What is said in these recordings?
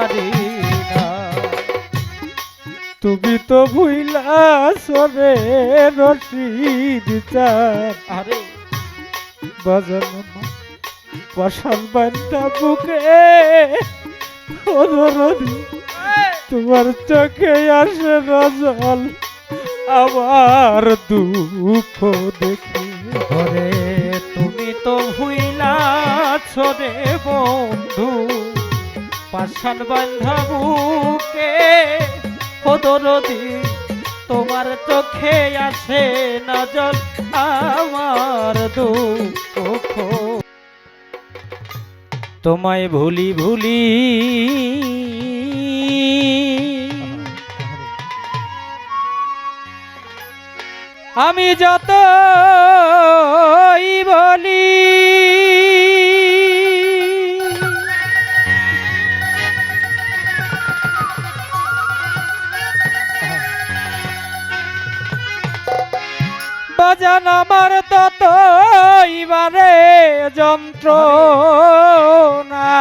পারি না। তুমি তো ভুইলা সরে রশিদ আরে। বাজানো পাশান বান্ধা বুকে তোমার চোখে আসে নজল আমার দুঃখ দেখে। ঘরে তুমি তো ভুইলাছ রে বন্ধু। পাশান বান্ধা বুকে হদরদি তোমার চোখে আসে নজর আমার দুঃখ। তোমায় ভুলি ভুলি আমি যত বলি বাজান আমার তত এবারে যন্ত্র না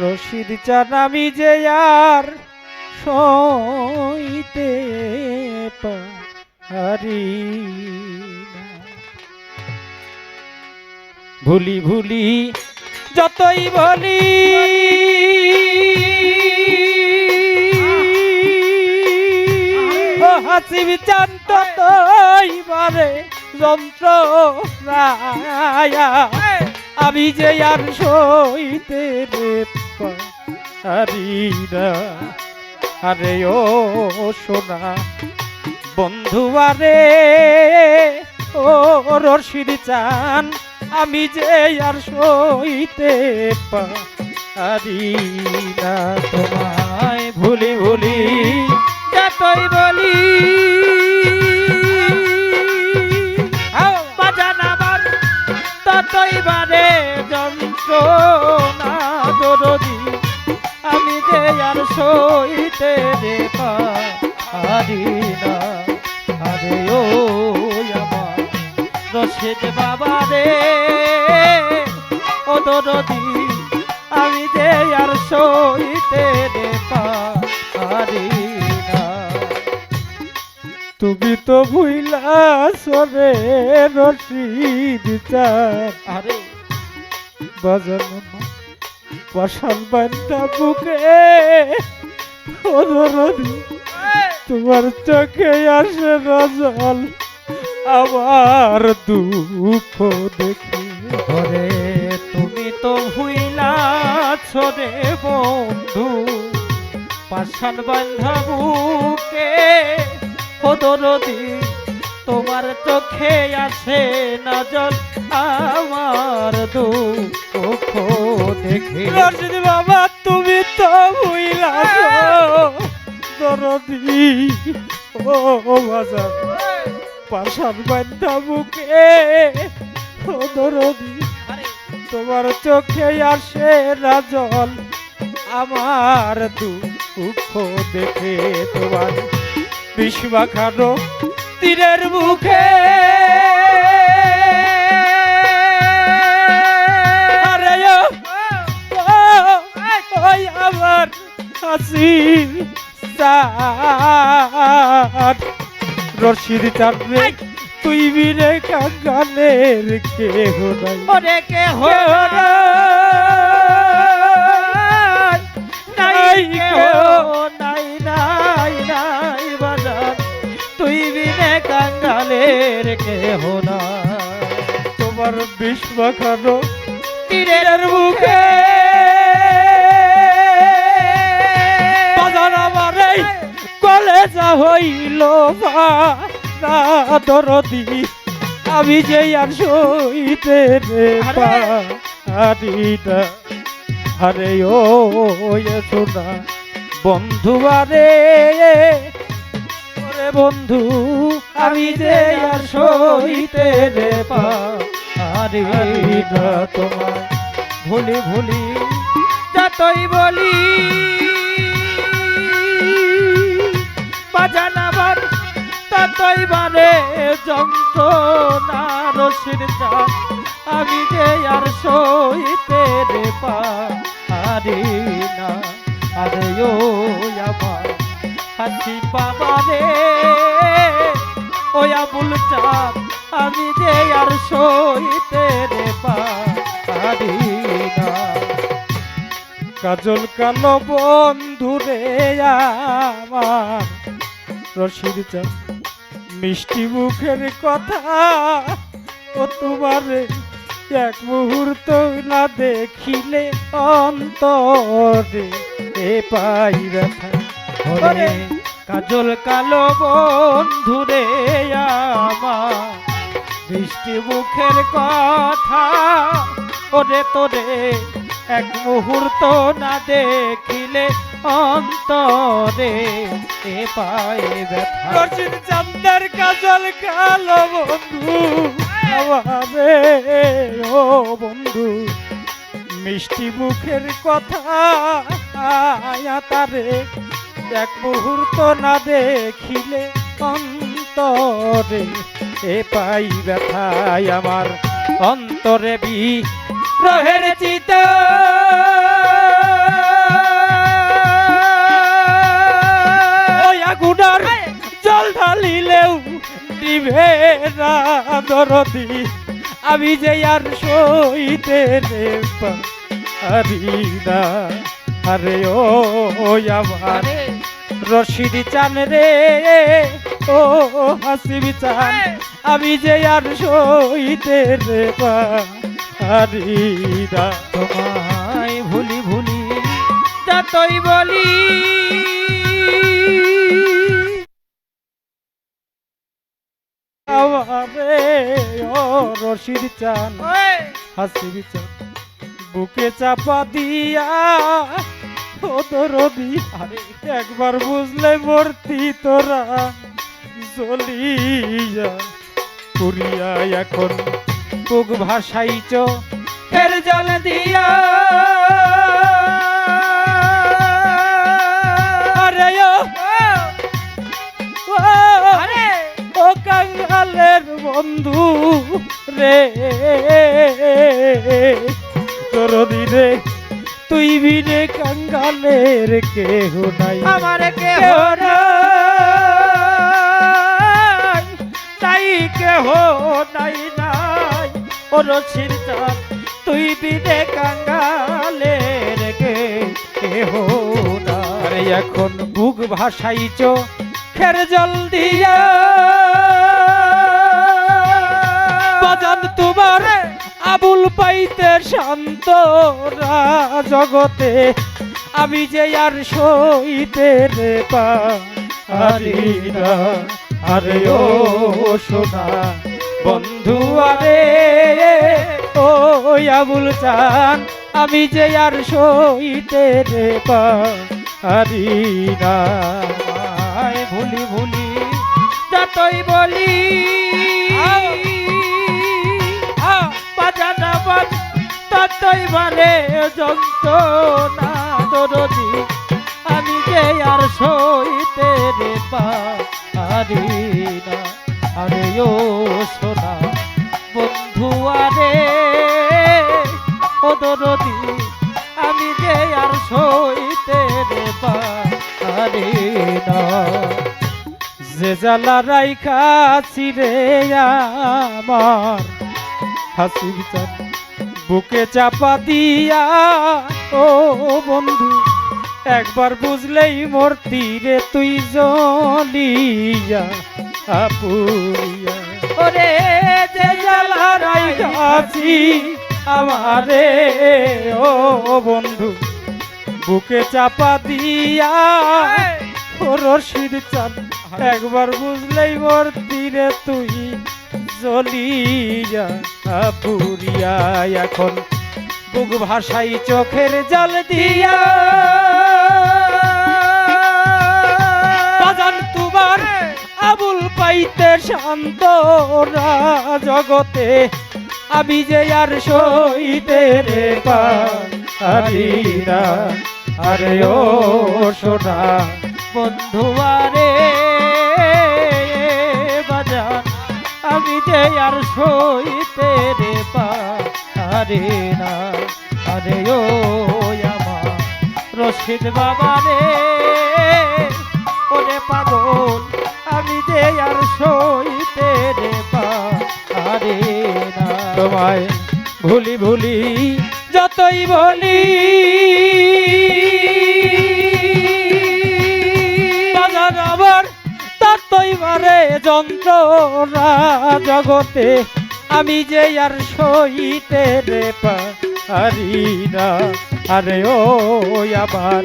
রশিদ চান আমি যে আর সইতে পারি ভুলি ভুলি যতই বলি ও হাসি বিচান ততই বারে যন্ত্র আমি যে আর সইতে রে পারি না। আরে ও সোনা বন্ধু আরে ও রশিদ চান আমি যে আর সইতে পারি না। তোমায় ভুলি ভুলি যতই বলি ততই বারে যন্ত্রণা দরদি। আমি যে আর সইতে রে পারি না। আরে ও আমার বাবা রে, ও দরদি। আমি যে আর সইতে রে পারি তুমি তো ভুইলা সরে রশিদ তোমার চোখে আসে নজল আমার দুঃখ দেখে। ঘরে তুমি তো ভুইলাছ রে বন্ধু পাশান বান্ধা বুকে তোমার চোখে আসে নজর আমার দুঃখ দেখে। রশিদ বাবা তুমি তো ভুইলা দরদি ও বাজার পাশান বান্ধা বুকে ওদরদি তোমার চোখে আসে না জল। আমার দুঃখ দেখে তোমার বিশ্বা খানো তীরের মুখে। আমার হাসির চাঁদ রশিদ চাঁদরে তুই বিরে কাঙ্গালের কেহ নাই। ওরে কে নাই। নাই। নাই নাই বাজার তুই বিনে কাঙ্গালের কেহ না তোমার বিশ্বা খানো তীরের মুখে কলেজা হইল দরদি আমি যে আর সইতে রে পারি না আরে ও সোনা বন্ধু আরে ওরে বন্ধু আমি যে আর সইতে রে তোমার ভুলি ভুলি যতই বলি ততই বারে যন্ত্রণার রশির আমি যে আর সইতে রে পারি না। আরে ও আমার হাসি বাবা রে ও আবুল আমি যে আর সইতে রে পারি না। কাজল কালো বন্ধু রে আমার রশিদ চান মিষ্টি মুখের কথা ও তোমার এক মুহূর্ত না দেখিলে অন্তরে এ পাই ব্যথা। কাজল কালো বন্ধুরে আমার বৃষ্টি মুখের কথা ওরে তোরে এক মুহূর্ত না দেখিলে অন্তরে এ পায়ে ব্যথা। রশিদ চান্দার কাজল কালো বন্ধু আমারে ও বন্ধু। মিষ্টি মুখের কথা তারে, এক মুহূর্ত না দেখিলে অন্তরে। এ পাই ব্যথায় আমার অন্তরে বি রহের চিত না দরদি? আমি যে আর সইতে রে পারি না। আরে ও আমার রশিদ চান রে ও হাসিবি চান। আমি যে আর সইতে রে পারি না। তোমায় ভুলি ভুলি যতই বলি আমারে ও রশিদ চান। হাসিবি চান বুকে চাপা দিয়া ও দরদি আরে একবার বুঝলে মূর্তি তোরা। জ্বলিয়া পুরিয়া এখন বুক ভাসাইছ ফের জল দিয়া। বন্ধু রে। তোর দিনে তুই বিনে কাঙ্গালের কেহ নাই। আমার কেহ নাই। নাই। কেহ নাই নাই। ও চিন্তা তুই বিনে কাঙ্গালের কে কেহ নাই। এখন বুক ভাসাইছ খের জল দিয়া। বাজান তোমার আবুল পাইতে শান্ত জগতে আমি যে আর সইতে রে পারি না। আরে ও সোনা, বন্ধু আরে ও আবুল চান, আমি যে আর সইতে রে পারি না। ভুলি ভুলি, যতই বলি ততই মানে যন্ত্রণা দরদি। আমি যে আর সইতে রে পারি না। আরে ও সোনা, বন্ধু আরে, ও দরদি। আমি যে আর সইতে রে পারি যে জ্বালা রাইখাছি রে আমার হাসি বিচার বুকে চাপা দিয়া, ও বন্ধু, একবার বুঝলেই মোর তীরে তুই জলিয়া আপুয়া ওরে যে জ্বালা রাইখাছি আমারে, ও বন্ধু, বুকে চাপা দিয়া, ও রশিদ চান একবার বুঝলেই মোর তীরে তুই জ্বলিয়া পুরিয়া এখন। বুক ভাসাই চোখের জল দিয়া। তোমার আবুল পাইতে শান্ত জগতে আমি যে আর সইতে রে পারি না। আরে ও সোনা বন্ধুয়ারে আর সইতে রে পারে না, আরে ও আমার। রশিদ বাবা রে, ওরে পাগল, আমি যে আর সইতে রে পারে না। তোমায় ভুলি ভুলি, যতই বলি বারে যন্ত্রণা জগতে, আমি যে আর সইতে রে পারি না। আরে ও আবার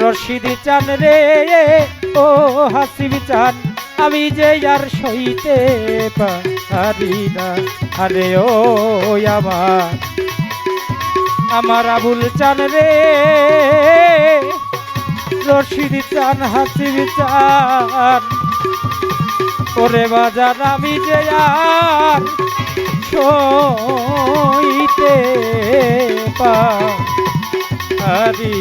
রশিদ চান রে, ও হাসিব চান, আমি যে আর সইতে পারি না। আরে ও আমার আমার আবুল চান রে, রশিদ চান, হাসিব চান। ওরে বাজার আমি যে আর সইতে পারি